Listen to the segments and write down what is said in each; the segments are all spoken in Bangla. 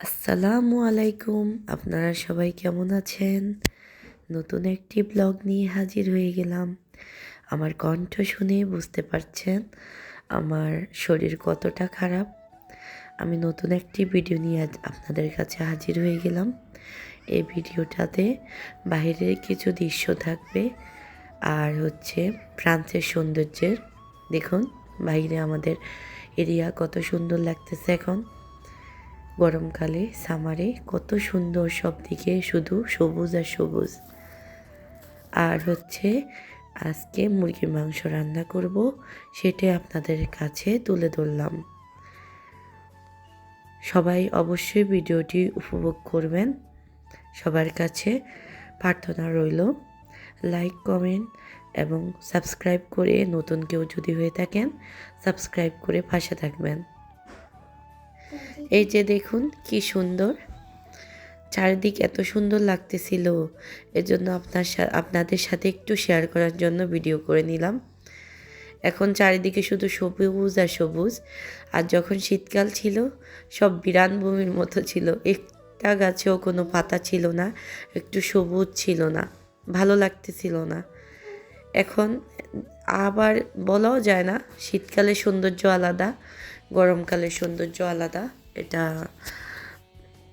আসসালামু আলাইকুম। আপনারা সবাই কেমন আছেন? নতুন একটি ব্লগ নিয়ে হাজির হয়ে গেলাম। আমার কণ্ঠ শুনে বুঝতে পারছেন আমার শরীর কতটা খারাপ। আমি নতুন একটি ভিডিও নিয়ে আজ আপনাদের কাছে হাজির হয়ে গেলাম। এই ভিডিওটাতে বাইরের কিছু দৃশ্য থাকবে আর হচ্ছে ফ্রান্সের সৌন্দর্যের। দেখুন, বাইরে আমাদের এরিয়া কত সুন্দর লাগতেছে এখন। গরমকালে সামারে কত সুন্দর সব দিকে শুধু সবুজ আর সবুজ। আর হচ্ছে আজকে মুরগির মাংস রান্না করব সেটাই আপনাদের কাছে তুলে ধরলাম। সবাই অবশ্যই ভিডিওটি উপভোগ করবেন। সবার কাছে প্রার্থনা রইল লাইক কমেন্ট এবং সাবস্ক্রাইব করে নতুন কেউ যদি হয়ে থাকেন সাবস্ক্রাইব করে পাশে থাকবেন। এই যে দেখুন, কি সুন্দর। চারিদিক এত সুন্দর লাগতেছিল। এজন্য আপনার আপনাদের সাথে একটু শেয়ার করার জন্য ভিডিও করে নিলাম। এখন চারিদিকে শুধু সবুজ আর সবুজ। আর যখন শীতকাল ছিল, সব বিরান ভূমির মতো ছিল। একটা গাছেও কোনো পাতা ছিল না, একটু সবুজ ছিল না, ভালো লাগতেছিল না। এখন আবার বলাও যায় না শীতকালে সৌন্দর্য আলাদা, গরমকালের সৌন্দর্য আলাদা। এটা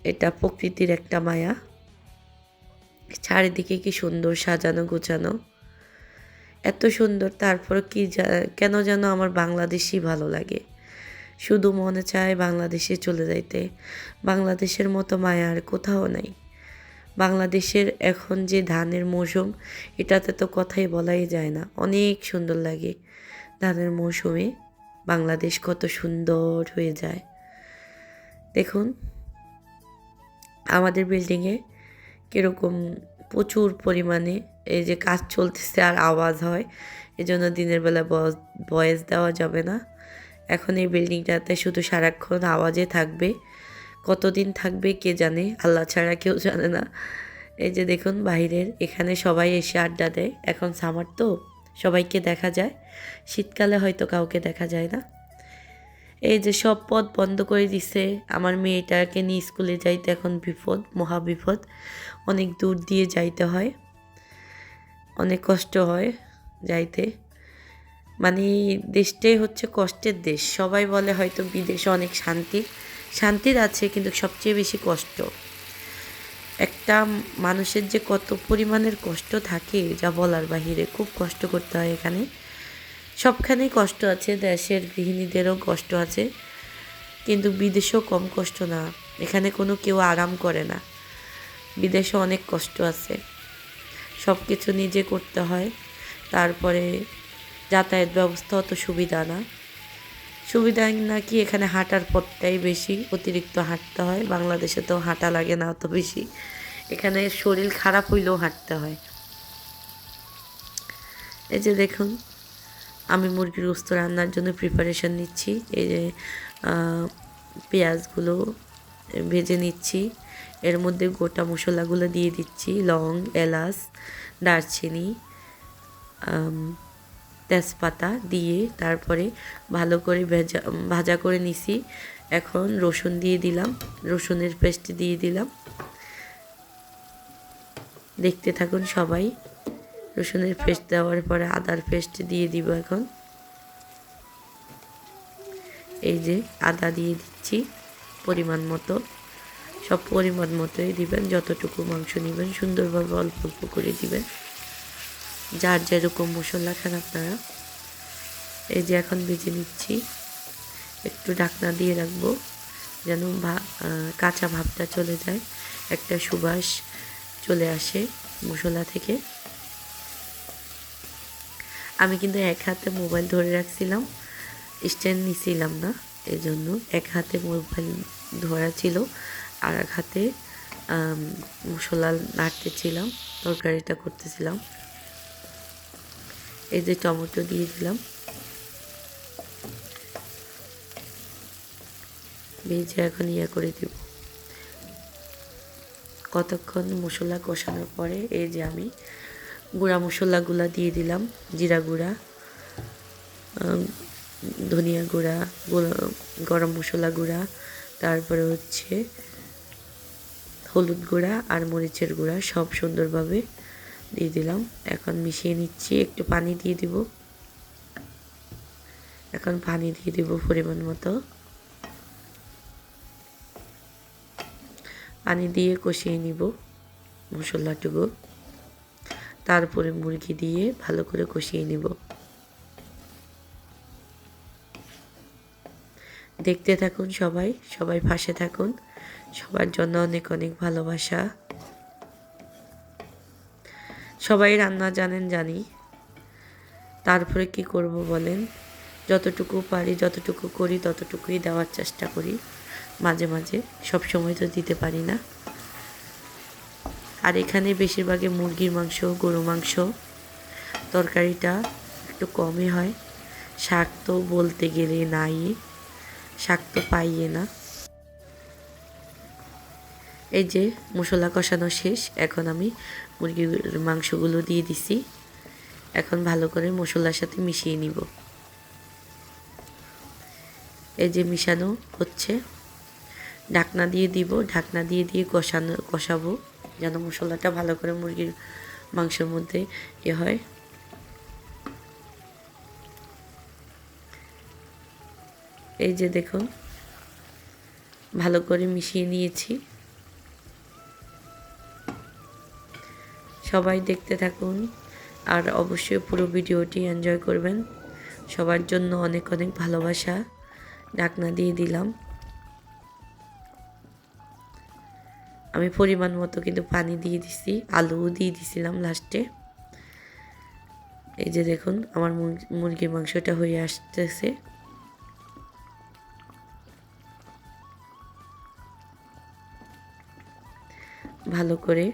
এটা প্রকৃতির একটা মায়া। চারিদিকে কি সুন্দর সাজানো গোছানো। এত সুন্দর, তারপর কি কেন যেন আমার বাংলাদেশই ভালো লাগে। শুধু মনে চায় বাংলাদেশে চলে যাইতে। বাংলাদেশের মতো মায়া আর কোথাও নাই। বাংলাদেশের এখন যে ধানের মৌসুম, এটাতে তো কথাই বলাই যায় না। অনেক সুন্দর লাগে ধানের মৌসুমে। বাংলাদেশ কত সুন্দর হয়ে যায়। দেখুন, আমাদের বিল্ডিংয়ে কীরকম প্রচুর পরিমাণে এই যে কাজ চলতেছে আর আওয়াজ হয়, এজন্য দিনের বেলা ভয়েস দেওয়া যাবে না। এখন এই বিল্ডিংটাতে শুধু সারাক্ষণ আওয়াজে থাকবে, কতদিন থাকবে কে জানে, আল্লাহ ছাড়া কেউ জানে না। এই যে দেখুন বাইরের এখানে সবাই এসে আড্ডা দেয়। এখন সামার তো, সবাইকে দেখা যায়। শীতকালে হয়তো কাউকে দেখা যায় না। এই যে সব পথ বন্ধ করে দিছে। আমার মেয়েটাকে নিয়ে স্কুলে যাইতে এখন বিপদ, মহা বিপদ। অনেক দূর দিয়ে যাইতে হয়। অনেক কষ্ট হয় যাইতে। মানে দেশটাই হচ্ছে কষ্টের দেশ। সবাই বলে হয়তো বিদেশে অনেক শান্তি। শান্তির আছে, কিন্তু সবচেয়ে বেশি কষ্ট। একটা মানুষের যে কত পরিমাণের কষ্ট থাকে, যা বলার বাহিরে খুব কষ্ট করতে হয় এখানে। সবখানেই কষ্ট আছে, দেশের গৃহিণীদেরও কষ্ট আছে, কিন্তু বিদেশেও কম কষ্ট না। এখানে কোনো কেউ আরাম করে না। বিদেশে অনেক কষ্ট আছে। সব কিছু নিজে করতে হয়, তারপরে যাতায়াত ব্যবস্থা অত সুবিধা না। সুবিধা নাকি এখানে হাঁটার পথটাই বেশি, অতিরিক্ত হাঁটতে হয় বাংলাদেশে তো হাঁটা লাগে না অত বেশি। এখানে শরীর খারাপ হইলেও হাঁটতে হয়। এই যে দেখুন আমি মুরগির গোস্ত রান্নার জন্য প্রিপারেশন নিচ্ছি। এই যে পেঁয়াজগুলো ভেজে নিচ্ছি। এর মধ্যে গোটা মশলাগুলো দিয়ে দিচ্ছি। লং, এলাচ, দারচিনি তেজপাতা দিয়ে তারপরে ভালো করে ভেজা, ভাজা করে নিছি। এখন রসুন দিয়ে দিলাম। রসুনের পেস্ট দিয়ে দিলাম। দেখতে থাকুন সবাই। রসুনের পেস্ট দেওয়ার পরে আদার পেস্ট দিয়ে দিব এখন। এই যে আদা দিয়ে দিচ্ছি পরিমাণ মতো। সব পরিমাণ মতোই দিবেন যতটুকু মাংস নেবেন সুন্দরভাবে অল্প অল্প করে দিবেন। যার যেরকম মশলা খান আপনারা। এই যে এখন ভেজে নিচ্ছি। একটু ঢাকনা দিয়ে রাখব যেন কাঁচা ভাবটা চলে যায়। একটা সুবাস চলে আসে মশলা থেকে। আমি কিন্তু এক হাতে মোবাইল ধরে রাখছিলাম, স্ট্যান্ড নিছিলাম না এই জন্য এক হাতে মোবাইল ধরা ছিল আর এক হাতে মশলা নাড়তেছিলাম তরকারিটা করতেছিলাম। এই যে টমেটো দিয়ে দিলাম। ভেজে এখন ইয়ে করে দিব। কতক্ষণ মশলা কষানোর পরে এই যে আমি গুঁড়া মশলাগুলো দিয়ে দিলাম, জিরা গুঁড়া ধনিয়া গুঁড়া গরম মশলা গুঁড়া, তারপরে হচ্ছে হলুদ গুঁড়া আর মরিচের গুঁড়া সব সুন্দরভাবে দিয়ে দিলাম। এখন মিশিয়ে নিচ্ছি, একটু পানি দিয়ে দিব। এখন পানি দিয়ে দিব পরিমাণ মতো। পানি দিয়ে কষিয়ে নিব মশলাটুকু। তারপরে মুরগি দিয়ে ভালো করে কষিয়ে নিব। দেখতে থাকুন সবাই সবাই পাশে থাকুন। সবার জন্য অনেক অনেক ভালোবাসা। সবাই রান্না জানেন জানি। তারপরে কি করব বলেন? যতটুকু পারি, যতটুকু করি, ততটুকুই দেওয়ার চেষ্টা করি। মাঝে মাঝে সব সময় তো দিতে পারি না। আর এখানে বেশিরভাগই মুরগির মাংস গরু মাংস। তরকারিটা একটু কমই হয়। শাক তো বলতে গেলে নাই। শাক তো পাইয়ে না। এই যে মশলা কষানো শেষ। এখন আমি মুরগির মাংসগুলো দিয়ে দিছি। এখন ভালো করে মশলার সাথে মিশিয়ে নিব। এই যে মিশানো হচ্ছে। ঢাকনা দিয়ে দিব। ঢাকনা দিয়ে দিয়ে কষানো, কষাবো। যেন মশলাটা ভালো করে মুরগির মাংসের মধ্যে ইয়ে হয়। এই যে দেখুন, ভালো করে মিশিয়ে নিয়েছি। সবাই দেখতে থাকুন আর অবশ্যই পুরো ভিডিওটি এনজয় করবেন। সবার জন্য অনেক অনেক ভালোবাসা। ডাকনা দিয়ে দিলাম। আমি পরিমাণ মতো কিন্তু পানি দিয়ে দিছি, আলুও দিয়ে দিছিলাম লাস্টে এই যে দেখুন, আমার মুরগির মাংসটা হয়ে আসতেছে। ভালো করে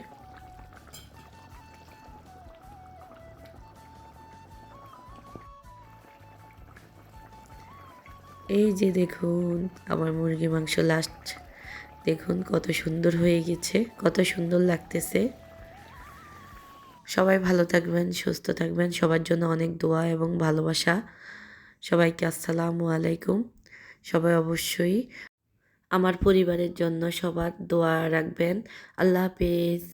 এই যে দেখুন, আমার মুরগি মাংস লাস্ট দেখুন কত সুন্দর হয়ে গেছে, কত সুন্দর লাগতেছে। সবাই ভালো থাকবেন, সুস্থ থাকবেন, সবার জন্য অনেক দোয়া এবং ভালোবাসা। সবাইকে আসসালামু আলাইকুম। সবাই অবশ্যই আমার পরিবারের জন্য সবার দোয়া রাখবেন। আল্লাহ হাফেজ।